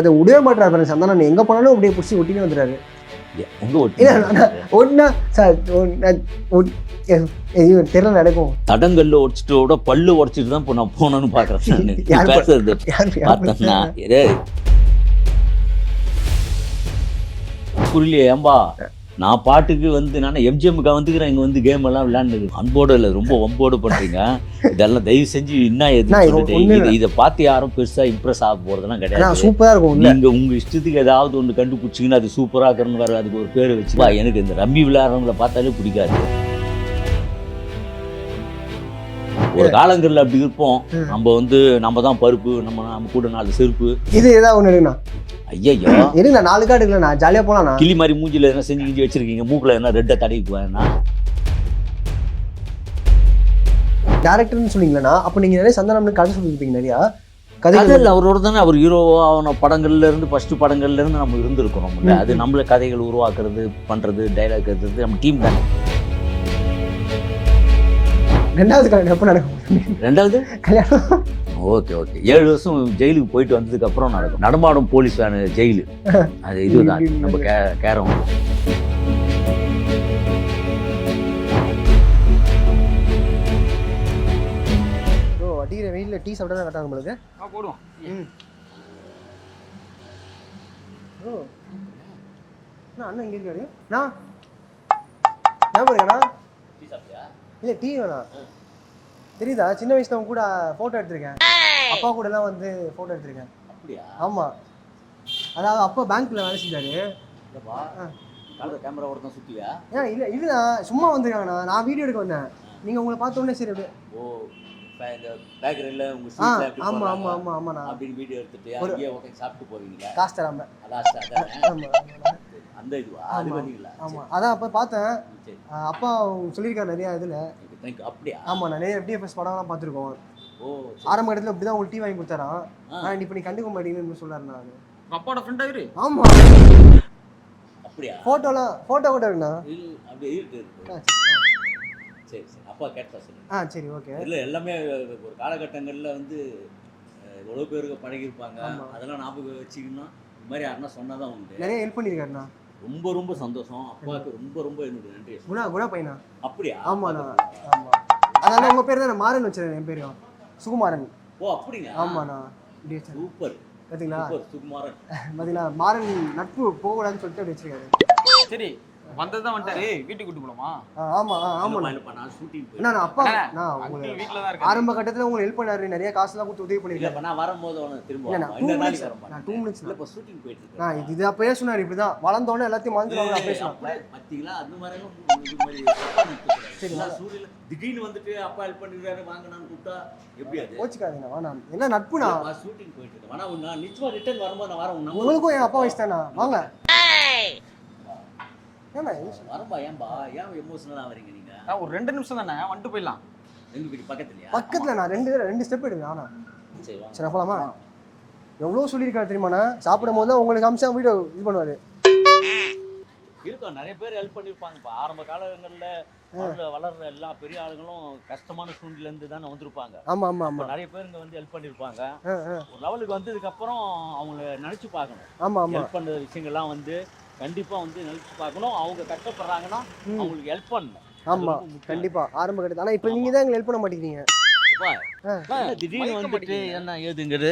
அதை விடவே மாட்டாரு பாருங்க சந்தானம் எங்கே போனாலும் அப்படியே பிடிச்சி ஒட்டினே வந்துடுறாரு. நடக்கும். தடங்கல்ல உடைச்சிட்டு விட பல்லு உடைச்சிட்டு தான் இப்போ நான் போனேன்னு பாக்குறேன் பேசுறது. பார்த்தோம்னா புரியலையே ஏம்பா. நான் பாட்டுக்கு வந்து நான் எம்ஜிஎம்முக்கா வந்துக்கிறேன் இங்க வந்து கேம் எல்லாம் விளையாண்டுது அன்போடு இல்லை ரொம்ப ஒம்போடு பண்றீங்க. இதெல்லாம் தயவு செஞ்சு என்ன எது இது பார்த்து யாரும் பெருசா இம்ப்ரெஸ் ஆக போறதெல்லாம் ஆனா கிடையாது சூப்பரா இருக்கும் உள்ள நீங்க உங்க இஷ்டத்துக்கு ஏதாவது ஒன்று கண்டுபிடிச்சிங்கன்னா அது சூப்பரா இருக்கணும் வேற அதுக்கு ஒரு பேர் வச்சு வா, எனக்கு இந்த ரம்மி விளையாடுறவங்கள பார்த்தாலே பிடிக்காது. ஒரு காலங்கள்ல அப்படி இருப்போம். நம்ம வந்து நம்ம தான் பருப்பு நம்ம நம்ம கூட நாலு செருப்பு. இது ஏதாவது ஒன்று எடுங்கண்ணா. ஐயோ எடுங்கண்ணா நாலு கார்டு எடுக்கலண்ணா ஜாலியாக போகலாண்ணா கிளி மாதிரி மூஞ்சில என்ன செஞ்சு கிஞ்சி வச்சிருக்கீங்க மூக்குல என்ன ரெட்டை தடவிக்குவேன்னா டேரக்டர்னு சொன்னீங்களா அப்போ நீங்கள் நிறைய சந்தானம்னு கதை சொல்லியிருப்பீங்க நிறையா. கதை கதையில் அவரோட தானே அவர் ஹீரோவா அவன படங்கள்ல இருந்து ஃபர்ஸ்ட் படங்கள்ல இருந்து நம்ம இருந்திருக்கிறோம். அது நம்மள கதைகள் உருவாக்குறது பண்றது டைலாக் நம்ம டீம் தானே. ரெண்டாவது கல்யாணம் எப்போ நடக்கும்? ரெண்டாவது? கல்யாணம். Okay okay. ஏழு வருஷம் ஜெயிலுக்கு போயிட்டு வந்ததுக்கு அப்புறம் நடக்கும். நடமாடும் போலீஸ் வேனு ஜெயிலு. அது இதுதான். நம்ம கே கேரம். அடிக்கிற வெயிலில் டீ சாப்பிட்டா தான் கரெக்டாக உங்களுக்கு? ஆ போடுவோம். ம். ப்ரோ அண்ணா அண்ணன் இங்கே இருக்காரு. நான்? ஞாபகம் இருக்காண்ணா இல்லை டீ வேணாம். தெரியுதா? சின்ன வயசுல அவங்க கூட ஃபோட்டோ எடுத்திருக்கேன். அப்பா கூட எல்லாம் வந்து ஃபோட்டோ எடுத்திருக்கேன். அப்படியா? ஆமாம் அதாவது அப்பா பேங்க்ல வேலை செஞ்சாரு. கேமரா ஒருத்தன் சுத்தியா ஏன் இல்லை இல்லைண்ணா சும்மா வந்திருக்காங்கண்ணா நான் வீடியோ எடுக்க வந்தேன். நீங்கள் உங்களை பார்த்த உடனே சரி அப்படியே. ஓ பேக்கரியில் உங்க ஆ சீட்ல எப்படி ஆமாம்? ஆமாம் ஆமாம் ஆமாண்ணா அப்படின்னு வீடியோ எடுத்துட்டு அங்கேயே உட்காந்து சாப்பிட்டு போவீங்களா காசு தராம. லாஸ்ட் அதானே ஆமாம் அந்த இதுவா? அது ஆமா. பண்ணீங்களா ஆமாம் அதான் அப்போ பார்த்தேன். அப்பா சொல்லியிருக்காரு நிறையா இதில். அப்படியா? ஆமாம் நான் நிறைய எஃப்டிஎஃப்எஸ் படம்லாம் பார்த்துருக்கோம். ஓ. ஆரம்ப இடத்துல இப்படி தான் உங்களுக்கு டீ வாங்கி கொடுத்தாராம். ஆ. ஆனால் இப்போ நீ கண்டுக்க மாட்டீங்கன்னு சொல்லாரு நான் அப்பாவோட ஃப்ரெண்டா இவரு? ஆமாம் அப்படியா? ஃபோட்டோலாம் ஃபோட்டோ கூட இருக்குண்ணா. அப்படியே இருக்கு சரி. சரி அப்பா கேட்டா சொல்லு ஆ சரி ஓகே. இல்லை எல்லாமே ஒரு காலகட்டங்களில் வந்து எவ்வளோ பேருக்கு பழகியிருப்பாங்க. ஆமா. அதெல்லாம் ஞாபகம் வச்சுக்கணும். இந்த மாதிரி யாருன்னா சொன்னதான் உண்டு. நிறைய ஹெல்ப் பண்ணியிருக்காருண்ணா. ரொம்ப ரொம்ப சந்தோஷம். அப்பாவுக்கு ரொம்ப ரொம்ப என்னுடைய நன்றி குணா குணா பையனா? அப்படியா? ஆமாண்ணா ஆமாம் அதனால உங்கள் பேர் தான்? மாறன் வச்சிருக்கேன் என் பேரும் சுகுமாரன். ஓ அப்படிங்க ஆமாண்ணா சூப்பர். பார்த்தீங்களா சுகுமாரன். பார்த்தீங்களா மாறன் நட்பு போகக்கூடாதுன்னு சொல்லிட்டு அப்படி வச்சிருக்காரு. சரி வந்ததுதான் வந்துட்டாரு. வீட்டுக்கு கூட்டு போலாமா? ஆ ஆமாம் ஆ ஆமாண்ணா. இல்லப்பா, நான் ஷூட்டிங் நான் அப்பா நான் உங்களுக்கு வீட்ல தான் இருக்காரு. ஆரம்ப கட்டத்தில் உங்களுக்கு ஹெல்ப் பண்ணாரு. நிறைய காசுலாம் கொடுத்து உதவி இல்லப்பா நான் வரும்போது அவனுக்கு திரும்ப இல்ல, வரமா. நான் இந்த two நாளைக்கு minutes- வரமா. நான் two minutes தான். இல்லப்பா ஷூட்டிங் போயிட்டு இருக்கேன் நான் இது- அப்பயே சொன்னார் இப்படி தான் வளர்ந்தோடனே எல்லாத்தையும் மறந்துடுவாங்க அப்பயே ஏய், சொன்னார் அப்படியே பாத்தீங்களா? அந்த மாதிரி எல்லாம் இது மாதிரி. சரி, எல்லா சூழ்நிலை திடீர்னு வந்துட்டு அப்பா ஹெல்ப் பண்ணிருக்காரு வாங்கினான்னு கூப்பிட்டா எப்படி அது? கோச்சிக்காதீங்க வேணாம் என்ன நட்புண்ணா? ஷூட்டிங் போயிட்டு இருக்கேன் ஆனா நான் நிச்சயமா ரிட்டர்ன் வரும்போது நான் வரேன் உங்களுக்கும் என் அப்பா வயசு தானா வாங்க. ஏண்ணா வரம்பா ஏன்பா? ஏன் எமோஷனலா வரீங்க நீங்க? நான் ஒரு ரெண்டு நிமிஷம் தானே வந்துட்டு போயிடலாம்? எங்க வீட்டு பக்கத்துலயா? பக்கத்தில் நான் ரெண்டு ரெண்டு ஸ்டெப் எடுங்க ஆனா. சரி வாங்க. சரி போலாமா? எவ்வளோ சொல்லியிருக்காரு தெரியுமாண்ணா? சாப்பிடும் போது தான் உங்களுக்கு அம்சா வீடியோ இது பண்ணுவார். இருக்கும் நிறைய பேர் ஹெல்ப் பண்ணிருப்பாங்கப்பா. ஆரம்ப காலங்கள்ல வளர்ற எல்லா பெரிய ஆளுங்களும் கஷ்டமான சூழ்நிலை இருந்து தானே வந்திருப்பாங்க. ஆமாம் ஆமாம் ஆமாம் நிறைய பேருங்க வந்து ஹெல்ப் ஆ ஒரு லெவலுக்கு வந்ததுக்கு அப்புறம் அவங்கள நினைச்சு பார்க்கணும். ஆமாம் ஆமாம் ஹெல்ப் பண்ண விஷயங்கள்லாம் வந்து கண்டிப்பா வந்து நினைச்சு பார்க்கணும். அவங்க கஷ்டப்படுறாங்கன்னா. அவங்களுக்கு ஹெல்ப் பண்ணணும். ஆமாம். கண்டிப்பாக ஆரம்ப கட்டத்தில். ஆனால் இப்போ நீங்கள் தான் எங்களை ஹெல்ப் பண்ண மாட்டேங்கிறீங்க. திடீர்னு வந்துட்டு. என்ன ஏதுங்கிறது.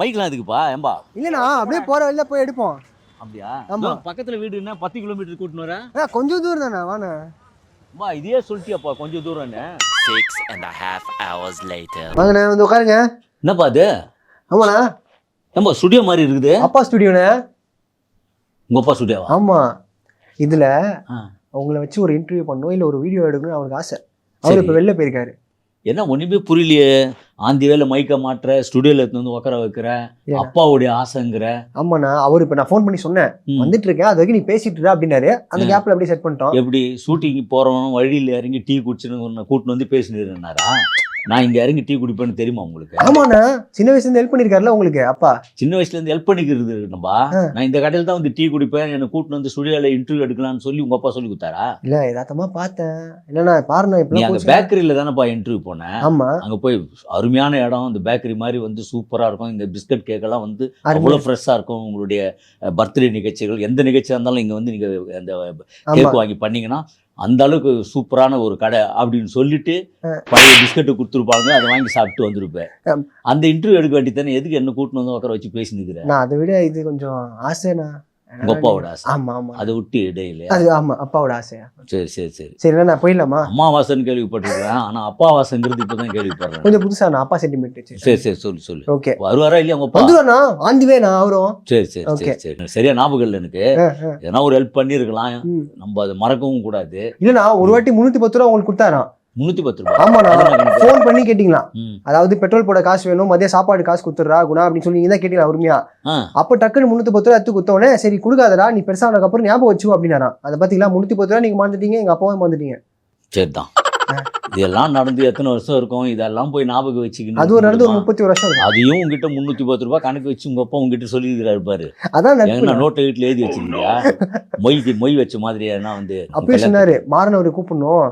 மைக்லாம் எதுக்குப்பா? ஏம்பா? இல்லைண்ணா அப்படியே போகிற வழியில போய் எடுப்போம். அப்படியா? ஆமா. இதோ பக்கத்துல வீடு என்ன? பத்து கிலோமீட்டர் கூட்டின்னு வரேன் கொஞ்சம் தூரம் தானே வாண்ணா. அம்மா இதே சொல்லிட்டியாப்பா கொஞ்சம் தூரம்னு and a half hours later. வாங்கண்ணே வந்து உட்காருங்க. என்னப்பா அது? ஆமாண்ணா. நம்ம ஸ்டுடியோ மாதிரி இருக்குது. அப்பா ஸ்டுடியோண்ணே உங்க அப்பா ஸ்டுடியோவா ஆமாம் இதில். அவங்கள வச்சு ஒரு இன்டர்வியூ பண்ணணும் இல்லை ஒரு வீடியோ எடுக்கணும்னு அவருக்கு ஆசை. அவர். இப்போ வெளில போயிருக்காரு. என்ன ஒண்ணுமே புரியலையே. ஆந்தி வேலை மைக்க மாட்டுற ஸ்டுடியோல எடுத்து வந்து உட்கார வைக்கிற? அப்பாவுடைய ஆசைங்கிற. ஆமாண்ணா அவர் இப்போ நான் ஃபோன் பண்ணி சொன்னேன். வந்துட்டு இருக்கேன். அது வரைக்கும் நீ பேசிட்டு அப்படின்னாரு. அந்த ம். கேப்ல அப்படியே செட் பண்ணிட்டோம். எப்படி ஷூட்டிங் போறவனும் வழியில இறங்கி டீ குடிச்சுன்னு கூட்டின்னு வந்து பேசினாரா நான் இங்க இறங்கி டீ குடிப்பேன்னு தெரியுமா உங்களுக்கு? ஆமாண்ணா. சின்ன வயசுல இருந்து ஹெல்ப் பண்ணிருக்காருல உங்களுக்கு? அப்பா. சின்ன வயசுல இருந்து ஹெல்ப் பண்ணிக்கிறது நம்பா. நான் இந்த கடையில் தான் வந்து டீ குடிப்பேன். என்னை கூட்டிட்டு வந்து ஸ்டுடியோல இன்டர்வியூ எடுக்கலாம்னு சொல்லி உங்க அப்பா சொல்லி கொடுத்தாரா? இல்ல யதார்த்தமா பார்த்தேன். இல்லண்ணா பாருண்ணா இப்பெல்லாம் அங்க. பேக்கரியில தானேப்பா இன்டர்வியூ போனேன் ஆமா. அங்க போய் அருமையான இடம். இந்த பேக்கரி மாதிரி வந்து சூப்பரா இருக்கும். இந்த பிஸ்கட் கேக்கெல்லாம் வந்து அருமை. அவ்வளோ ஃப்ரெஷ்ஷாக இருக்கும். உங்களுடைய பர்த்டே நிகழ்ச்சிகள் எந்த நிகழ்ச்சியாக இருந்தாலும் இங்கே வந்து நீங்கள் அந்த கேக் வாங்கி பண்ணீங்கன்னா அந்த அளவுக்கு சூப்பரான ஒரு கடை அப்படின்னு சொல்லிட்டு. பழைய பிஸ்கட்டு கொடுத்துருப்பாங்க அதை வாங்கி சாப்பிட்டு வந்திருப்பேன். அந்த இன்டர்வியூ எடுக்க வேண்டியதானே எதுக்கு என்ன கூட்டின்னு வந்து உட்கார வச்சு பேசினுக்கிறேன் நான் அதை விட இது கொஞ்சம் ஆசைண்ணா உங்க அப்பாவோட ஆசை. ஆமா ஆமா. அதை விட்டு இடையில. அது ஆமா அப்பாவோட ஆசையா? சரி சரி சரி. சரி நான் போயிடலாமா? அம்மாவாசைன்னு கேள்விப்பட்டிருக்கேன் ஆனா அப்பாவாசைங்கிறது இப்பதான் கேள்விப்படுறேன். கொஞ்சம் புதுசா நான் அப்பா சென்டிமெண்ட் சரி சரி சொல்லு சொல்லு. ஓகே வருவாரா இல்லையா உங்க அப்பா? வந்துடுவாண்ணா ஆந்திவே நான் அவரும். சரி சரி. சரி சரி. சரியா ஞாபகம் இல்லை எனக்கு. எதனா ஒரு ஹெல்ப் பண்ணியிருக்கலாம் ம். நம்ம அதை மறக்கவும் கூடாது. இல்லண்ணா ஒரு வாட்டி முன்னூத்தி பத்து ரூபா உங்களுக்கு கொடுத்தாராம். முந்நூற்றி பத்து ரூபாய். ஆமாண்ணா. ஃபோன் பண்ணி கேட்டீங்களா. அதாவது பெட்ரோல் போட காசு வேணும் மதிய சாப்பாடு காசு கொடுத்துட்றா குணா அப்படின்னு சொல்லி நீங்க தான் கேட்டீங்களா உரிமையா? அப்போ டக்குன்னு முன்னூத்தி பத்து ரூபா எடுத்து கொடுத்தோடனே சரி கொடுக்காதடா நீ பெருசானதுக்கு அப்புறம் ஞாபகம் வச்சு அப்படின்னாராம். அதை பாத்தீங்களா? முன்னூத்தி பத்து ரூபா நீங்க மாந்துட்டீங்க எங்க அப்பாவும் மாந்துட்டீங்க. சரிதான். இதெல்லாம் நடந்து எத்தனை வருஷம் இருக்கும்? இதெல்லாம் போய் ஞாபகம் வச்சுக்கணும். அது ஒரு நடந்து ஒரு முப்பத்தி வருஷம் இருக்கும். அதையும் உங்ககிட்ட முந்நூற்றி பத்து ரூபாய் கணக்கு வச்சு உங்க அப்பா உங்ககிட்ட சொல்லியிருக்கிறாரு பாரு. அதான் என்ன நோட்டை வீட்டில் எழுதி வச்சிருக்கியா? மொய்க்கு மொய் வச்ச மாதிரி எதனா வந்து அப்பயே சொன்னாரு மாறனவரை கூப்பிடணும்.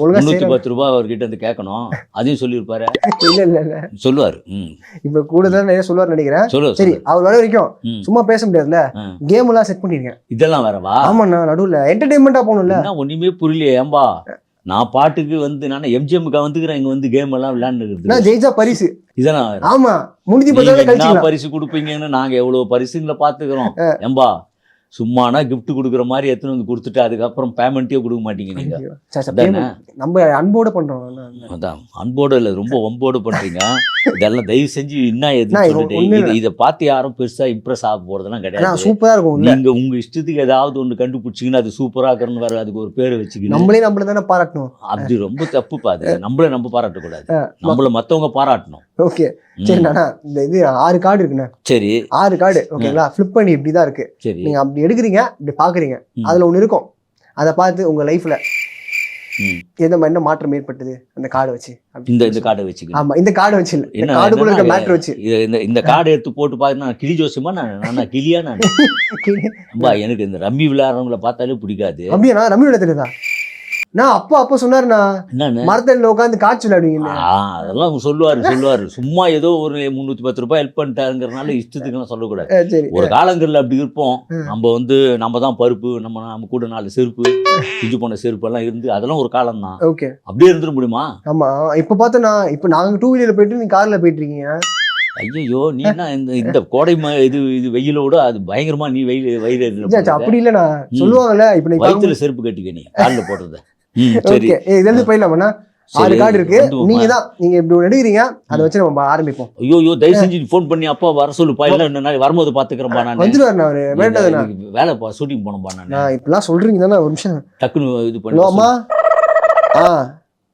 முந்நூற்றி பத்து ரூபாய் அவர்கிட்ட வந்து கேட்கணும். அதையும் சொல்லியிருப்பாரு. இல்ல இல்ல இல்ல. சொல்லுவாரு. இப்ப கூடுதலா நிறைய சொல்லுவார் நினைக்கிறேன். சொல்லு சரி. அவர் வர வரைக்கும். சும்மா பேச முடியாதுல்ல. கேம் எல்லாம் செட் பண்ணிருக்கேன். இதெல்லாம் வேறவா? ஆமாண்ணா நடுவுல. என்டர்டைன்மெண்டா போகணும்ல? என்ன ஒண்ணுமே புரியலையே ஏம்பா? நான் பாட்டுக்கு வந்து நான் எம்ஜிஎம்முக்கு வந்துக்கிறேன் இங்க வந்து கேம் எல்லாம் நான் விளையாண்டுருக்கு ஜெயிச்சா பரிசு. இதெல்லாம் வேற. ஆமா என்ன கழிச்சுக்கலாம். பரிசு கொடுப்பீங்கன்னு நாங்க எவ்வளவு பரிசுங்களை பாத்துக்கிறோம் ஏம்பா சும்மானா gift கொடுக்குற மாதிரி எடுத்துன்னு வந்து கொடுத்துட்டு அதுக்கப்புறம் பேமெண்ட்டே கொடுக்க மாட்டீங்க நீங்க. நம்ம அன்போட பண்றோம். அதான் அன்போடு இல்லை ரொம்ப ஒம்போடு பண்றீங்க. இதெல்லாம் தயவு செஞ்சு என்ன எது இது பார்த்து யாரும் பெருசா இம்ப்ரெஸ் ஆக போறதெல்லாம் அண்ணா, கிடையாது சூப்பரா இருக்கும் இல்ல நீங்க உங்க இஷ்டத்துக்கு ஏதாவது ஒண்ணு கண்டுபிடிச்சிங்கன்னா அது சூப்பரா இருக்கணும்னு வேற அதுக்கு ஒரு பேர் வச்சுக்கணும் நம்மளே நம்மள தானே பாராட்டணும். அது ரொம்ப தப்புப்பா அது. நம்மள நம்ம பாராட்டக்கூடாது. நம்மள மத்தவங்க பாராட்டணும். ஓகே. ம். சரி நானா இந்த இது ஆறு கார்டு இருக்குண்ணே. சரி. ஆறு கார்டு ஓகேங்களா? ஃபிளிப் பண்ணி இப்படிதான் இருக்கு. சரி. நீங்க அப்படி எடுக்கிறீங்க இப்படி பாக்குறீங்க. ம். அதுல ஒண்ணு இருக்கும். அதை பார்த்து உங்க லைஃப்ல ம். எந்த என்ன மாற்றம் ஏற்பட்டது. அந்த கார்டை வச்சு. இந்த இந்த கார்டை வச்சுக்கணும். ஆமா இந்த கார்டு வச்சு இல்ல. இந்த கார்டுக்குள்ள இருக்க மேட்ரு வச்சு. இந்த இந்த கார்டை எடுத்து போட்டு பார்த்து நான் கிளி ஜோசியமா நான் நான் கிளியா நான்? எனக்கு இந்த ரம்மி விளையாடுறவங்கள பார்த்தாலே பிடிக்காது. அப்படியா ரம்மி விளையாடுறதா நான் அப்பா அப்பா சொன்னாருண்ணா மரத்தடியில உட்காந்து காய்ச்சி விளையாடுவீங்க அதெல்லாம் சொல்லுவாரு சொல்லுவாரு. சும்மா ஏதோ ஒரு முந்நூற்றி பத்து ரூபாய் ஹெல்ப் பண்ணிட்டாருங்கிறனால இஷ்டத்துக்குலாம் சொல்லக்கூடாது. ஒரு காலங்கள்ல அப்படி இருப்போம். நம்ம வந்து நம்ம தான் பருப்பு நம்ம நம்ம கூட நாலு செருப்பு பிஞ்சு போன செருப்பு எல்லாம் இருந்து அதெல்லாம் ஒரு காலம் தான் ஓகே. அப்படியே இருந்துட முடியுமா? ஆமா. இப்ப பார்த்தா இப்ப நாங்க டூ வீலர்ல போயிட்டு நீ கார்ல போயிட்டு இருக்கீங்க ஐயோ நீ என்ன இந்த இந்த கோடை ம- இது இது வெயிலோட அது பயங்கரமா நீ வெயில் வயிறு அப்படி இல்லண்ணா. சொல்லுவாங்கல்ல இப்ப வயிற்றுல செருப்பு கட்டிக்க நீ காலில் போடுறத. ஓகே இதுல இருந்து போயிடலாமண்ணா? ஆறு கார்டு இருக்கு. வந்து நீங்க தான் நீங்க இப்படி ஒன்று எடுக்கிறீங்க. அதை வச்சு நம்ம ஆரம்பிப்போம். ஐயோ ஐயோ தயவு செஞ்சு ஃபோன் பண்ணி அப்பா வர இன்னும் நாளைக்கு வரும்போது பார்த்துக்கிறேன்பா நான். வந்துருவாருண்ணா அவரு. வேண்டாதுண்ணா வேலை ஷூட்டிங் போனோம்பா நான். இப்பெல்லாம் சொல்றீங்க தானே ஒரு நிமிஷம். டக்குன்னு இது ஹலோ பண்ணி அம்மா. ஆ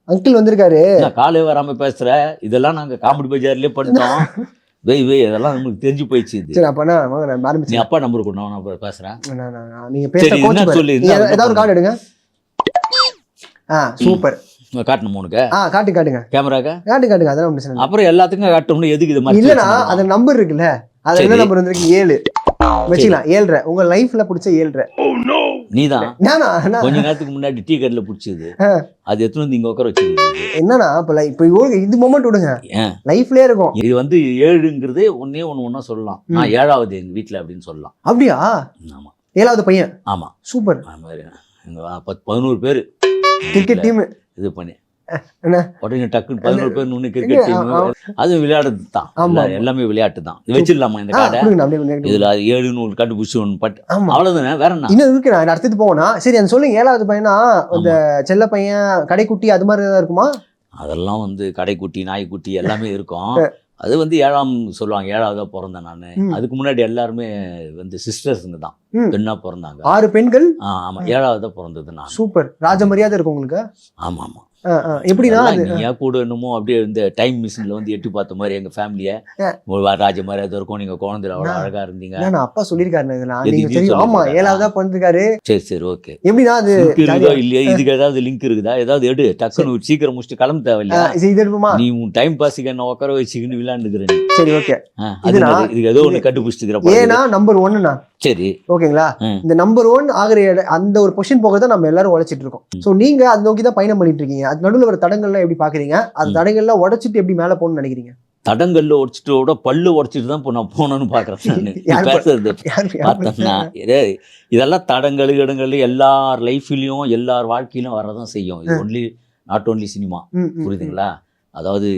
அங்கிள் வந்திருக்காரு. காலே வராம பேசுற? இதெல்லாம் நாங்க காமெடி பஜார்லயே பண்ணிட்டோம். வெய் வெய் இதெல்லாம் நமக்கு தெரிஞ்சு போயிடுச்சு இது. சரி அப்பனா வாங்க நான் நீ ஆரம்பிச்சேன் அப்பா நம்பர் கொண்டு நான் பேசுறேன். நீங்க பேச சொல்லு, ஏதாவது ஒரு கார்டு எடுங்க. ஆ சூப்பர் காட்டணும் உனக்கு ஆ காட்டு காட்டுங்க. கேமராக்க? காட்டு காட்டுங்க அதெல்லாம் பிரச்சனை. அப்புறம் எல்லாத்துக்கும் காட்டணும்னு எதுக்கு இது மாதிரி இல்லனா அந்த நம்பர் இருக்குல்ல. அது என்ன. நம்பர் வந்திருக்கு? ஏழு. வச்சுக்கலாம். ஏழ்ரை. உங்க லைஃப்ல பிடிச்ச ஏழ்ரை. நீதான். நானா? அண்ணா, கொஞ்ச நேரத்துக்கு முன்னாடி டீ கடையில பிடிச்சது. அது எத்தனை வந்து இங்க உட்கார வச்சிருக்கு என்னன்னா இப்ப இப்ப இது மொமெண்ட் விடுங்க. லைஃப்லயே இருக்கும். இது வந்து ஏழுங்கிறது ஒன்னே ஒண்ணு ஒண்ணா சொல்லலாம். நான் ஏழாவது எங்க வீட்டுல அப்படின்னு சொல்லலாம். அப்படியா? ஆமா. ஏழாவது பையன்? ஆமா. சூப்பர் பத்து பதினோரு பேரு. கிரிக்கெட் டீம் இது பண்ணி. என்ன? உடனே டக்குன்னு பதினோரு பேர் ஒன்று கிரிக்கெட். டீம் அது விளையாட்டு தான். எல்லாமே விளையாட்டு தான் வச்சிடலாமா இந்த இதுல அது ஏழு நூறு கண்டுபிடிச்சி ஒன்று பட் ஆமா. அவ்வளவுதானே? வேற என்ன? இன்னும் இருக்கு நான் அடுத்தது போனா சரி அந்த சொல்லுங்க ஏழாவது பையனா? அந்த செல்ல பையன் கடைக்குட்டி அது மாதிரி ஏதாவது இருக்குமா? அதெல்லாம் வந்து கடைக்குட்டி நாய்க்குட்டி எல்லாமே இருக்கும். அது வந்து ஏழாம் சொல்லுவாங்க ஏழாவதா பிறந்தேன் நான். அதுக்கு முன்னாடி எல்லாருமே வந்து சிஸ்டர்ஸுங்க தான். ம். பெண்ணா பிறந்தாங்க. ஆறு பெண்கள்? ஆ, ஆமா. ஏழாவதா பிறந்தது நான். சூப்பர். ராஜ மரியாதை இருக்கும் உங்களுக்கு? ஆமா ஆமா ஆ, ஆ. எப்படின்னா நீயா கூட என்னமோ அப்படியே இந்த டைம் மிஷின்ல வந்து எட்டி பார்த்த மாதிரி எங்க ஃபேமிலிய ராஜ மாதிரி அது இருக்கும். நீங்க குழந்தைல அவ்வளவு நான் அழகா இருந்தீங்க. நான் அப்பா சொல்லியிருக்காரு இதெல்லாம். எது நீங்க இது தெரியும். ஆமா சொல்லியிருக்காரா? ஏழாவதா பண்ணிருக்காரு சரி சரி ஓகே எப்படின்னா அது? இருக்குதோ இல்லையா? இதுக்கு ஏதாவது லிங்க் இருக்குதா? ஏதாவது எடு. டக்குன்னு சீக்கிரம் முடிச்சுட்டு கிளம்ப ஆ, தேவையில்லையா இது இது எடுப்போமா? நீ உன் டைம் பாஸுக்கு என்ன உட்கார வச்சுக்கின்னு விளையாண்டுக்கிறேன் நீ. சரி ஓகே? இதுக்கு ஏதோ ஒண்ணு கண்டுபிடிச்சிருக்கிற ஏன்னா நம்பர் ஒன்னுண்ணா சரி. ஓகேங்களா. இந்த நம்பர் ஒன் ஆகிற அந்த ஒரு பொசிஷன் போக தான் நம்ம எல்லாரும் உழைச்சிட்டு இருக்கோம். சோ நீங்க அதை நோக்கி தான் பயணம் பண்ணிட்டு இருக்கீங்க அது நடுவுல வர தடங்கள்லாம் எப்படி பாக்குறீங்க? அந்த. தடங்கள்லாம் உடைச்சிட்டு எப்படி மேல போகணும்னு நினைக்கிறீங்க? தடங்கல்ல உடைச்சிட்டோட பல்லு உடைச்சிட்டு தான் இப்போ நான் போகணும்னு பாக்குறேன் நான். பேசுறது பார்த்தோம்னா இதே இதெல்லாம் தடங்கள் இடங்கள் எல்லார் லைஃப்லயும் எல்லார் வாழ்க்கையிலும் வரதான் செய்யும். இது ஒன்லி நாட் ஓன்லி சினிமா. புரியுதுங்களா? அதாவது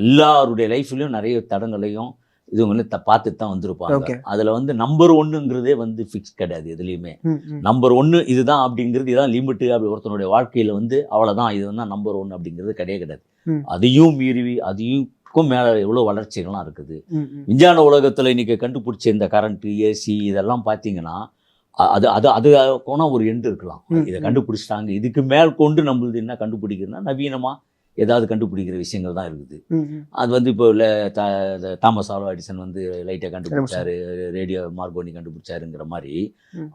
எல்லாருடைய லைஃப்லயும் நிறைய தடங்களையும் இதுவங்க த பார்த்துட்டு தான் வந்திருப்பாங்க. அதுல வந்து நம்பர் ஒன்னுங்கிறதே வந்து ஃபிக்ஸ் கிடையாது எதுலையுமே. நம்பர் ஒன்று இதுதான் அப்படிங்கிறது இதான் லிமிட்டு அப்படி ஒருத்தனுடைய வாழ்க்கையில வந்து அவ்வளவுதான் இது வந்து நம்பர் ஒன் அப்படிங்கிறது கிடையாது ம். அதையும் மீறி அதையும் மேல எவ்வளவு வளர்ச்சிகள்லாம் இருக்குது. விஞ்ஞான உலகத்துல இன்னைக்கு கண்டுபிடிச்ச இந்த கரண்ட் ஏசி இதெல்லாம் பார்த்தீங்கன்னா அது அது அது போனா ஒரு எண்டு இருக்கலாம் இதை. கண்டுபிடிச்சிட்டாங்க இதுக்கு மேல் கொண்டு நம்மளுது என்ன கண்டுபிடிக்கிறதுனா நவீனமா ஏதாவது கண்டுபிடிக்கிற விஷயங்கள் தான் இருக்குது. அது வந்து இப்போ த- தாமஸ் ஆல்வா எடிசன் வந்து லைட்டை கண்டுபிடிச்சாரு ரேடியோ மார்கோனி கண்டுபிடிச்சாருங்கிற மாதிரி.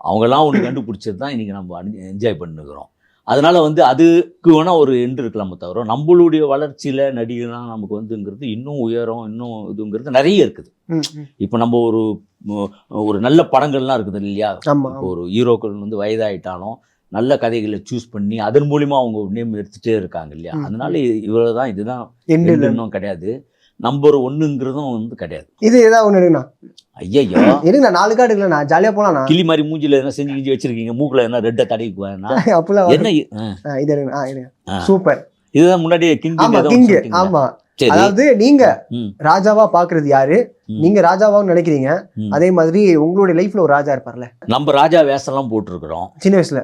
அவங்கெல்லாம் ஒன்று கண்டுபிடிச்சது தான் இன்னைக்கு நம்ம என்ஜாய் பண்ணுகிறோம் அதனால வந்து அதுக்கு வேணா ஒரு எண்டு இருக்கலாமே தவிர நம்மளுடைய வளர்ச்சியில நடிகர்லாம் நமக்கு வந்துங்கிறது இன்னும் உயரம் இன்னும் இதுங்கிறது நிறைய இருக்குது. இப்போ நம்ம ஒரு ஒரு நல்ல படங்கள்லாம் இருக்குது இல்லையா இப்போ ஒரு ஹீரோக்கள் வந்து வயதாயிட்டாலும் நல்ல கதைகளை சூஸ் பண்ணி அதன் மூலியமா அவங்க நேம் எடுத்துட்டே இருக்காங்க இல்லையா. அதனால இவ்வளவு தான் இதுதான் இன்னும் கிடையாது. நம்பர் ஒன்னுங்கிறதும் வந்து கிடையாது. இது ஏதாவது ஒண்ணு எடுங்கண்ணா. ஐயோ எடுங்க நாலு கார்டு எடுக்கலண்ணா. ஜாலியா போலாம்ண்ணா கிளி மாதிரி மூஞ்சில என்ன செஞ்சு கிஞ்சி வச்சிருக்கீங்க? மூக்குல என்ன ரெட்டை தடவிக்குவேன்னா அப்பெல்லாம் என்ன இது எடுங்க. எடுங்க. சூப்பர். இதுதான் முன்னாடியே கிங் ஆமா அதாவது நீங்க ராஜாவா பாக்குறது யாரு. நீங்க ராஜாவான்னு நினைக்கிறீங்க. அதே மாதிரி உங்களுடைய லைஃப்ல ஒரு ராஜா இருப்பார்ல. நம்ம ராஜா வேஷம்லாம் போட்டிருக்கிறோம். சின்ன வயசுல.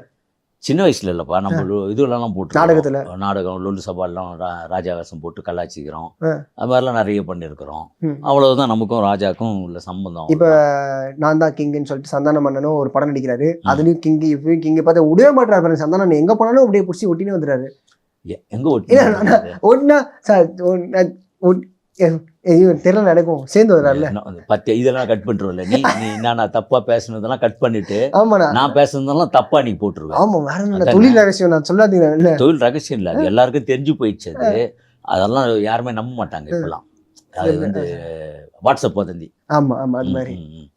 சின்ன வயசுல இல்லப்பா. நம்ம இதுலலாம் போட்டு நாடகத்துல? நாடகம் லொல்லு சபாலாம் ரா- ராஜா வேஷம் போட்டு கலாச்சிக்கிறோம். அது மாதிரிலாம் நிறைய பண்ணியிருக்கிறோம். அவ்வளவுதான் நமக்கும் ராஜாக்கும் உள்ள சம்பந்தம் இப்ப நான் தான் கிங்னு சொல்லிட்டு சந்தான மன்னனும் ஒரு படம் நடிக்கிறாரு. அதுலயும் கிங் இப்பயும் கிங் பார்த்து விடவே மாட்டாரு பாருங்க. சந்தானம் எங்க போனாலும் அப்படியே பிடிச்சி ஒட்டினே வந்துறாரு எ- எங்க ஒட்டி ஒன்னா சார் தெரியல நடக்கும் சேர்ந்து வர்றாருல பத்து இதெல்லாம் கட் பண்ணிருவல நீ நீ என்ன நான் தப்பா பேசுனதெல்லாம் கட் பண்ணிட்டு ஆமாண்ணா நான் பேசுனதெல்லாம் தப்பா நீ போட்டுருவேன் ஆமா வேற என்ன. தொழில் ரகசியம் நான் சொல்லாதீங்க இல்ல தொழில் ரகசியம் இல்லை. அது எல்லாருக்கும் தெரிஞ்சு போயிடுச்சு அது. அதெல்லாம் யாருமே நம்ப மாட்டாங்க இப்பெல்லாம். அது வந்து வாட்ஸ்அப் வதந்தி ஆமா ஆமா அது மாதிரி.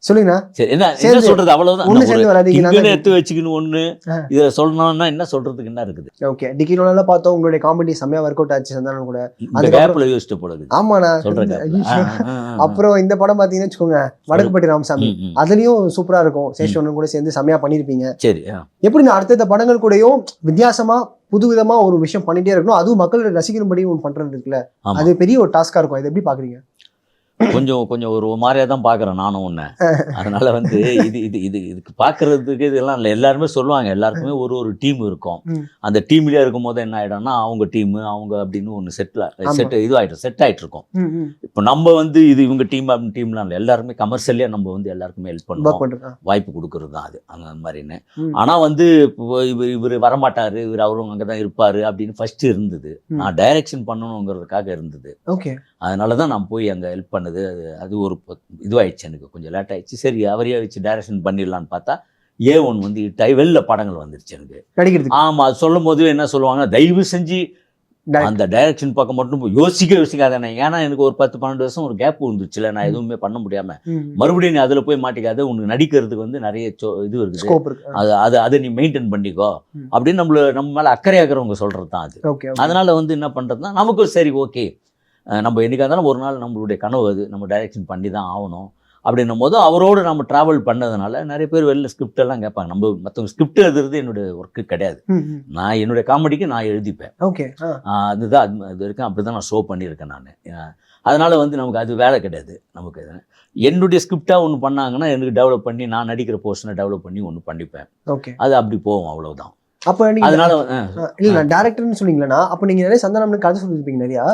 சொல்லுங்கண்ணா. சரி என்ன என்ன சொல்றது? அவ்வளவுதான். ஒண்ணு நான் சேர்ந்து வராதீங்க எடுத்து வச்சுக்கணும் ஒண்ணு. இதை சொல்லணும்னா என்ன சொல்றதுக்கு என்ன இருக்குது? ஓகே டிக்கிலோலாம் பார்த்தோம் உங்களுடைய காமெடி செம்மையா ஒர்க் அவுட் ஆச்சு சந்தானம் கூட. அதுக்கப்புறம் கேப்ல யோசிச்சு போடுது. ஆமாண்ணா. சொல்ற இந்த- கேப்ல ஐயோ. அப்புறம் இந்த படம் பாத்தீங்கன்னு வச்சுக்கோங்க வடக்குப்பட்டி ராமசாமி. அதுலயும் சூப்பரா இருக்கும். சேஷவனும் கூட சேர்ந்து செம்மையா பண்ணிருப்பீங்க. சரி. எப்படி நான் அடுத்தடுத்த படங்கள் கூடயும் வித்தியாசமா புதுவிதமா ஒரு விஷயம் பண்ணிட்டே இருக்கணும். அதுவும் மக்கள் ரசிக்கும்படி ஒன்று பண்றது இருக்குல்ல. ஆமா. அது பெரிய ஒரு டாஸ்கா இருக்கும். இது எப்படி பாக்குறீங்க கொஞ்சம் கொஞ்சம் ஒரு மாதிரியா தான் பாக்குறேன் நானும் உன்னை. அதனால வந்து இது இது இது இதுக்கு பாக்குறதுக்கு இதெல்லாம் இல்லை. எல்லாருமே சொல்லுவாங்க எல்லாருக்குமே ஒரு ஒரு டீம் இருக்கும். அந்த டீம்லயே இருக்கும் போது என்ன ஆயிடும்னா அவங்க டீம் அவங்க அப்படின்னு ஒன்று செட்டில். செட் இது ஆயிடும் செட் ஆயிட்டு இருக்கும். இப்போ நம்ம வந்து இது இவங்க டீம் அப்படின்னு டீம்லாம் இல்லை. எல்லாருமே கமர்ஷியலியா நம்ம வந்து எல்லாருக்குமே ஹெல்ப் பண்ணுவோம். வாய்ப்பு கொடுக்கறது தான் அது அந்த மாதிரின்னு. ஆனா வந்து இவர் இவர் வரமாட்டாரு இவர் அவரும் அங்கே தான் இருப்பாரு அப்படின்னு ஃபர்ஸ்ட் இருந்தது. நான் டைரக்ஷன் பண்ணணுங்கிறதுக்காக இருந்தது. ஓகே அதனால தான் நான் போய் அங்கே ஹெல்ப் பண்ணது. அது அது ஒரு இதுவாயிடுச்சு எனக்கு. கொஞ்சம் லேட் ஆயிடுச்சு. சரி அவரையே வச்சு டைரக்ஷன் பண்ணிடலான்னு பார்த்தா ஏ ஒன் வந்து இட்டாய் வெளில படங்கள் வந்துருச்சு எனக்கு. நடிக்கிறதுக்கு ஆமா அது சொல்லும் போது என்ன சொல்லுவாங்க தயவு செஞ்சு. அந்த டைரக்ஷன் பக்கம் மட்டும் யோசிக்க யோசிக்காதானே ஏன்னா எனக்கு ஒரு பத்து பன்னெண்டு வருஷம் ஒரு கேப் வந்துருச்சுல நான் எதுவுமே பண்ண முடியாம. மறுபடியும் நீ அதுல போய் மாட்டிக்காத. உனக்கு நடிக்கிறதுக்கு வந்து நிறைய இது இருக்குது. இருக்கு. அது அது அதை நீ மெயின்டைன் பண்ணிக்கோ. அப்படின்னு நம்மள நம்ம மேல அக்கறையா இருக்கிறவங்க சொல்றது தான் அது அதனால வந்து என்ன பண்றதுன்னா நமக்கும் சரி ஓகே நம்ம என்னைக்கா இருந்தாலும் ஒரு நாள் நம்மளுடைய கனவு அது. நம்ம டைரக்ஷன் பண்ணி தான் ஆகணும். அப்படின்னும் போது அவரோடு நம்ம டிராவல் பண்ணதுனால நிறைய பேர் வெளில ஸ்கிரிப்ட் எல்லாம் கேட்பாங்க. நம்ம மற்றவங்க ஸ்கிரிப்ட் எழுதுறது என்னுடைய ஒர்க்கு கிடையாது. நான் என்னுடைய காமெடிக்கு நான் எழுதிப்பேன். ஓகே அதுதான். அது அது வரைக்கும் அப்படி தான் நான் ஷோ பண்ணியிருக்கேன் நான். அதனால வந்து நமக்கு அது வேலை கிடையாது. நமக்கு இது. என்னுடைய ஸ்கிரிப்டாக ஒன்று பண்ணாங்கன்னா எனக்கு டெவலப் பண்ணி நான் நடிக்கிற போர்ஷனை டெவலப் பண்ணி ஒன்று பண்ணிப்பேன். ஓகே அது அப்படி போகும் அவ்வளவுதான். அப்ப அதனால இல்ல டேரக்டர்னு சொன்னீங்களா அப்ப நீங்க நிறைய சந்தானம்னு கதை சொல்லிருப்பீங்க நிறையா.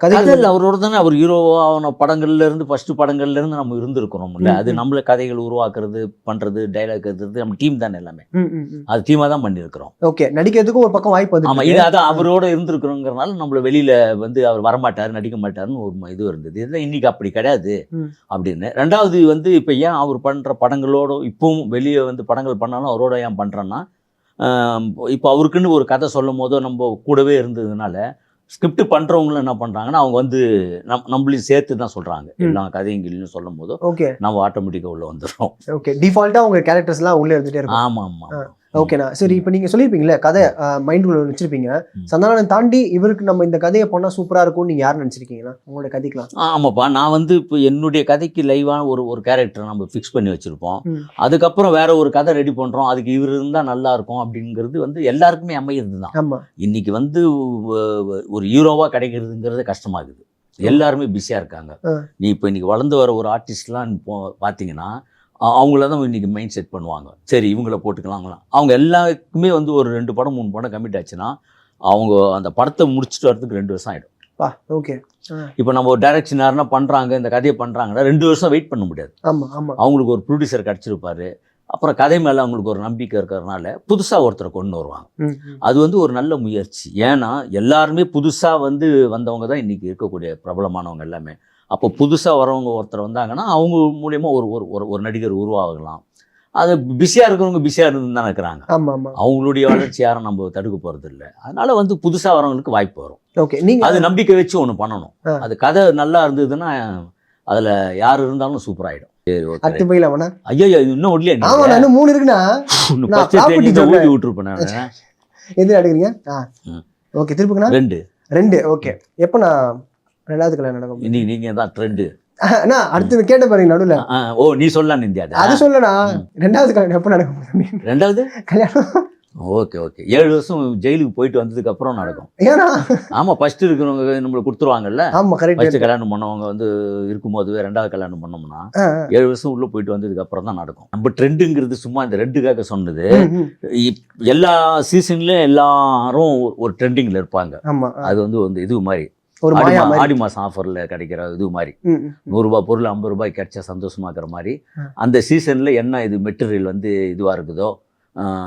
கதை கதையில் அவரோட தானே அவர் ஹீரோவா அவன படங்கள்ல இருந்து ஃபர்ஸ்ட் படங்கள்ல இருந்து நம்ம இருந்திருக்கிறோம்ல அது. நம்மள கதைகள் உருவாக்குறது பண்றது டைலாக் எழுதுறது நம்ம டீம் தானே எல்லாமே. அது டீமா தான் பண்ணியிருக்கிறோம். ஓகே நடிக்கிறதுக்கும் ஒரு பக்கம் வாய்ப்பு ஆமா இது அதான் அவரோட இருந்திருக்கிறோங்கிறனால நம்மள வெளியில வந்து அவர் வரமாட்டாரு நடிக்க மாட்டாருன்னு ஒரு இது இருந்தது. இதுதான் இன்னைக்கு அப்படி கிடையாது. அப்படின்னு. ரெண்டாவது வந்து இப்ப ஏன் அவர் பண்ற படங்களோட இப்பவும் வெளியே வந்து படங்கள் பண்ணாலும் அவரோட ஏன் பண்றேன்னா இப்போ அவருக்குன்னு ஒரு கதை சொல்லும் போதோ நம்ம கூடவே இருந்ததுனால ஸ்கிரிப்ட் பண்றவங்களும் என்ன பண்றாங்கன்னா அவங்க வந்து நம் நம்மளையும் சேர்த்து தான் சொல்றாங்க. ம். எல்லா கதையும் கிளியும் சொல்லும் போதோ ஓகே. நம்ம ஆட்டோமேட்டிக்கா உள்ள வந்துடுறோம். ஓகே. டிஃபால்ட்டா உங்க கேரக்டர்ஸ் எல்லாம் உள்ள இருந்துட்டே இருக்கும். ஆமா ஆமா ஆமா. ஓகேண்ணா சரி இப்போ நீங்க சொல்லியிருப்பீங்களே கதை மைண்டுக்குள்ள வச்சிருப்பீங்க. ம். சந்தானம் தாண்டி இவருக்கு நம்ம இந்த கதையை பண்ணா சூப்பரா இருக்கும்னு நீங்க யார் நினைச்சிருக்கீங்களா உங்களோட கதைக்கலாம் ஆமாப்பா. நான் வந்து இப்போ என்னுடைய கதைக்கு லைவான ஒரு ஒரு கேரக்டர் நம்ம ஃபிக்ஸ் பண்ணி வச்சுருப்போம். அதுக்கப்புறம் வேற ஒரு கதை ரெடி பண்ணுறோம் அதுக்கு இவர் இருந்தால் நல்லா இருக்கும் அப்படிங்கிறது வந்து எல்லாருக்குமே அமையிறது தான். ஆமா. இன்னைக்கு வந்து ஒரு ஹீரோவாக கிடைக்கிறதுங்கிறது கஷ்டமாகுது. எல்லாருமே பிஸியாக இருக்காங்க. நீ இப்போ இன்னைக்கு வளர்ந்து வர ஒரு ஆர்டிஸ்ட்லாம் பார்த்தீங்கன்னா அவங்கள தான் இன்னைக்கு மைண்ட் செட் பண்ணுவாங்க. சரி இவங்கள போட்டுக்கலாங்களா? அவங்க எல்லாருக்குமே வந்து ஒரு ரெண்டு படம் மூணு படம் கமிட் ஆச்சுன்னா அவங்க அந்த படத்தை முடிச்சுட்டு வரதுக்கு ரெண்டு வருஷம் ஆகிடும் பா ஓகே இப்போ நம்ம ஒரு டைரக்ஷன் யாருன்னா பண்ணுறாங்க இந்த கதையை பண்ணுறாங்கன்னா ரெண்டு வருஷம் வெயிட் பண்ண முடியாது. அவங்களுக்கு ஒரு ப்ரொடியூசர் கிடச்சிருப்பாரு. அப்புறம் கதை மேலே அவங்களுக்கு ஒரு நம்பிக்கை இருக்கிறதுனால புதுசாக ஒருத்தரை கொண்டு வருவாங்க. அது வந்து ஒரு நல்ல முயற்சி. ஏன்னா எல்லாருமே புதுசாக வந்து வந்தவங்க தான் இன்றைக்கி இருக்கக்கூடிய பிரபலமானவங்க எல்லாமே. அப்போ புதுசாக வரவங்க ஒருத்தர் வந்தாங்கன்னா அவங்க மூலியமா ஒரு ஒரு ஒரு- ஒரு நடிகர் உருவாகலாம். அது பிஸியாக இருக்கிறவங்க பிஸியாக இருந்து தான் இருக்கிறாங்க. அவங்களுடைய வளர்ச்சி யாரும் நம்ம தடுக்க போகிறது இல்லை அதனால வந்து புதுசாக வரவங்களுக்கு வாய்ப்பு வரும். ஓகே நீங்க அது நம்பிக்கை வச்சு ஒன்று பண்ணணும். அது கதை நல்லா இருந்ததுன்னா அதில் யார் இருந்தாலும் சூப்பராகிடும் ஓகே அடுத்து போயிடலாமாண்ணா ஐயோ இன்னும் நீங்க? ஆமா இன்னும் மூணு இருக்குண்ணா. நான். ஊதி விட்டுருப்பேன் நான். எது ம். ஓகே திருப்புங்கண்ணா? ரெண்டு. ரெண்டு ஓகே எப்போ நான் ரெண்டாவது கல்யாணம் நடக்கும் இன்னைக்கு நீங்க தான் ட்ரெண்டு அண்ணா அடுத்து கேட்ட பாருங்க நடுவுல. ஓ நீ சொல்லலாம் இந்தியா அது சொல்லனா ரெண்டாவது கல்யாணம் எப்போ நடக்கும் ரெண்டாவது? கல்யாணம். Okay okay. ஏழு வருஷம் ஜெயிலுக்கு போயிட்டு வந்ததுக்கு அப்புறம் நடக்கும். ஏன்னா ஆமா ஃபர்ஸ்ட் இருக்கிறவங்க நம்மளுக்கு கொடுத்துருவாங்கல்ல? ஆமா ஃபர்ஸ்ட் கரெக்ட் கல்யாணம் பண்ணவங்க வந்து இருக்கும்போது ரெண்டாவது கல்யாணம் பண்ணோம்னா ஏழு வருஷம் உள்ள போயிட்டு வந்ததுக்கு அப்புறம் தான் நடக்கும். நம்ம ட்ரெண்டுங்கிறது சும்மா இந்த ரெண்டுக்காக சொன்னது. எல்லா சீசன்லயும் எல்லாரும் ஒரு- ட்ரெண்டிங்ல இருப்பாங்க. அது வந்து வந்து இது மாதிரி. ஒரு ஆடி மாயா மா- மாதிரி. ஆடி மாசம் ஆஃபர்ல கிடைக்கிற இது மாதிரி. நூறுரூபா பொருள் ஐம்பது ரூபாய் கிடைச்சா சந்தோஷமாக்குற மாதிரி. ஆ. அந்த சீசனில் என்ன இது மெட்டீரியல் வந்து இதுவாக இருக்குதோ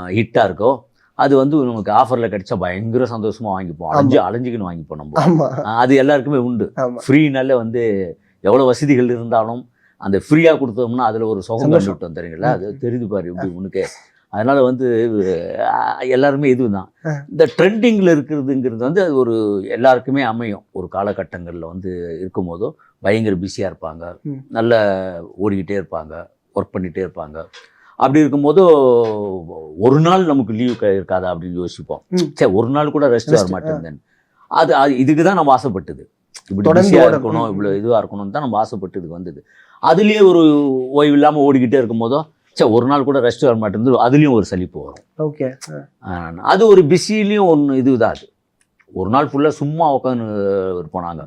ஹிட்டாக இருக்கோ அது வந்து நமக்கு ஆஃபரில் கிடைச்சா பயங்கர சந்தோஷமாக வாங்கிப்போம். அலைஞ்சு அலைஞ்சிக்கின்னு வாங்கிப்போம் நம்ம. அது எல்லாருக்குமே உண்டு. ஃப்ரீனால வந்து எவ்வளோ வசதிகள் இருந்தாலும் அந்த ஃப்ரீயாக கொடுத்தோம்னா அதில் ஒரு சுகம். கண்டுவிட்டோம் தெரியுங்களா? அது தெரியுது பாரு எப்படி உனக்கு. அதனால வந்து எல்லாருமே இதுதான் ஆ. இந்த ட்ரெண்டிங்கில் இருக்கிறதுங்கிறது வந்து அது ஒரு எல்லாருக்குமே அமையும் ஒரு காலகட்டங்களில் வந்து இருக்கும்போதோ பயங்கர பிஸியாக இருப்பாங்க. நல்ல ஓடிக்கிட்டே இருப்பாங்க ஒர்க் பண்ணிகிட்டே இருப்பாங்க அப்படி இருக்கும்போது ஒரு நாள் நமக்கு லீவ் இருக்காதா அப்படின்னு யோசிப்போம். சரி ஒரு நாள் கூட ரெஸ்ட் வர Rest, ஆ. மாட்டேங்குது அது அது இதுக்கு தான் நம்ம ஆசைப்பட்டது இப்படி பிஸியாக. இருக்கணும். இவ்வளோ இதுவாக இருக்கணும்னு தான் நம்ம ஆசைப்பட்டதுக்கு வந்தது அதுலேயே ஒரு ஓய்வு இல்லாமல் ஓடிக்கிட்டே இருக்கும்போதோ சரி ஒரு நாள் கூட ரெஸ்ட் வர மாட்டேங்குது. அதுலேயும் ஒரு சலிப்பு வரும். ஓகே அது ஒரு பிஸிலையும் ஒன்று இதுதான் அது. ஒரு நாள் ஃபுல்லாக சும்மா உட்காந்து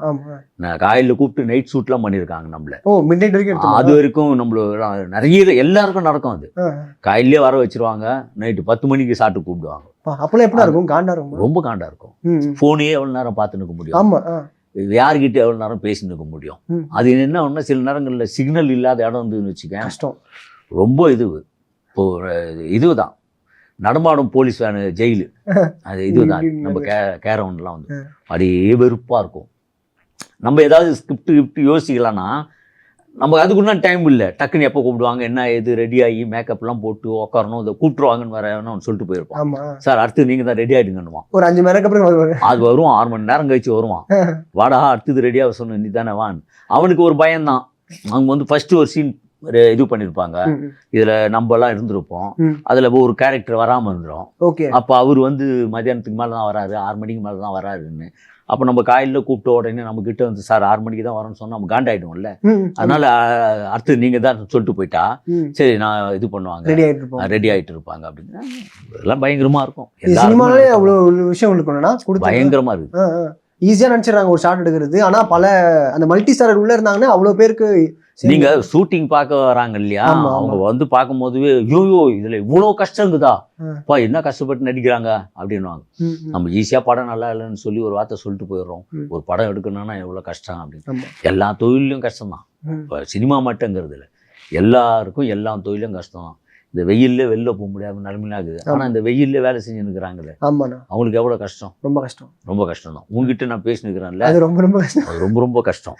ஆமா. நான் காலையில் கூப்பிட்டு நைட் ஷூட்லாம் பண்ணியிருக்காங்க நம்மள. ஓ மிட் நைட் வரைக்கும் அது. வரைக்கும் நம்மள நிறைய எல்லாருக்கும் நடக்கும் அது. ஆ, காலையிலே வர வச்சிருவாங்க நைட்டு பத்து மணிக்கு சாப்பிட்டு கூப்பிடுவாங்க. அப்பெல்லாம் எப்படி இருக்கும்? காண்டா இருக்கும்? ரொம்ப காண்டா இருக்கும். ஃபோனையே எவ்வளோ நேரம் பார்த்து நிற்க முடியும்? ஆமா ஆ. யார்கிட்ட எவ்வளோ நேரம் பேசி நிற்க முடியும். அது என்ன ஒன்று சில நேரங்களில் சிக்னல் இல்லாத இடம் இருந்ததுன்னு வச்சுக்கேன். கஷ்டம். ரொம்ப இது இதுதான். நடமாடும் போலீஸ் வேனு ஜெயிலு அது இதுதான். இது நம்ம கே கேரவுண்ட்லாம் வந்து. அப்படியே வெறுப்பாக இருக்கும். நம்ம ஏதாவது ஸ்கிரிப்ட் கிஃப்ட் யோசிக்கலாம்னா நமக்கு அதுக்குன்னா டைம் இல்லை. டக்குன்னு எப்போ கூப்பிடுவாங்க என்ன இது ரெடி ஆகி மேக்கப்லாம் போட்டு உட்காரணும் இதை கூப்பிட்டுருவாங்கன்னு வரணும்னு சொல்லிட்டு போயிருப்போம். ஆமா. சார் அடுத்து நீங்கள் தான் ரெடி ஆகிடுங்கன்னுவான் ஒரு அஞ்சு மணி நேரம் அப்புறம் அது வரும் ஆறு மணி நேரம் கழிச்சு வருவான். வாடா அடுத்தது ரெடியாக சொன்ன நீ தானே வான் அவனுக்கு ஒரு பயம்தான். அவங்க வந்து ஃபர்ஸ்ட் ஒரு சீன் இது பண்ணியிருப்பாங்க. இதில் நம்மலாம் இருந்திருப்போம் ம். அதில் ஒரு கேரக்டர் வராமல் இருந்துரும் ஓகே அப்போ அவர் வந்து மதியானத்துக்கு மேலே தான் வராரு ஆறு மணிக்கு மேலே தான் வராருன்னு அப்போ நம்ம காலையில் கூப்பிட்ட உடனே நம்ம கிட்ட வந்து சார் ஆறு மணிக்கு தான் வரேன்னு சொன்னால் நம்ம ம். அதனால அடுத்து நீங்கள் தான் சொல்லிட்டு போயிட்டா. சரி நான் இது பண்ணுவாங்க ரெடி ஆயிட்டு இருப்போம் ரெடி ஆகிட்டு இருப்பாங்க அப்படின்னு எல்லாம் பயங்கரமாக இருக்கும் நடக்கும். அவ்வளவு விஷயம் இருக்கணும்னா கொடுத்து பயங்கரமா இருக்கு ஈஸியா நினைச்சிடறாங்க ஒரு ஷாட் எடுக்கிறது ஆனா பல அந்த மல்டி ஸ்டாரர் உள்ள இருந்தாங்கன்னா அவ்வளவு பேருக்கு. நீங்க ஷூட்டிங் பார்க்க வராங்க இல்லையா. அவங்க வந்து பார்க்கும்போதுவே ஐயோ இதுல இவ்வளோ கஷ்டம் இருக்குதா. அப்பா என்ன கஷ்டப்பட்டு நடிக்கிறாங்க? ம். நம்ம ஈஸியா படம் நல்லா இல்லைன்னு சொல்லி ஒரு வார்த்தை சொல்லிட்டு போயிடுறோம். ஒரு படம் எடுக்கணும்னா எவ்வளவு கஷ்டம் அப்படின்னு. எல்லா தொழிலும் கஷ்டம்தான். இப்போ சினிமா மட்டுங்கிறது இல்லை. எல்லாருக்கும் எல்லா தொழிலும் கஷ்டம் தான் இந்த வெயில்ல வெளில போக முடியாத நிலைமையாகுது ஆனா ஆமா. இந்த வெயில்ல வேலை செஞ்சுருக்கிறாங்களே ஆமாண்ணா. அவங்களுக்கு எவ்வளவு கஷ்டம்? ரொம்ப கஷ்டம். ரொம்ப கஷ்டம் தான் உங்ககிட்ட நான் பேசினுக்கிறேன்ல அது ரொம்ப ரொம்ப கஷ்டம். ரொம்ப ரொம்ப கஷ்டம்.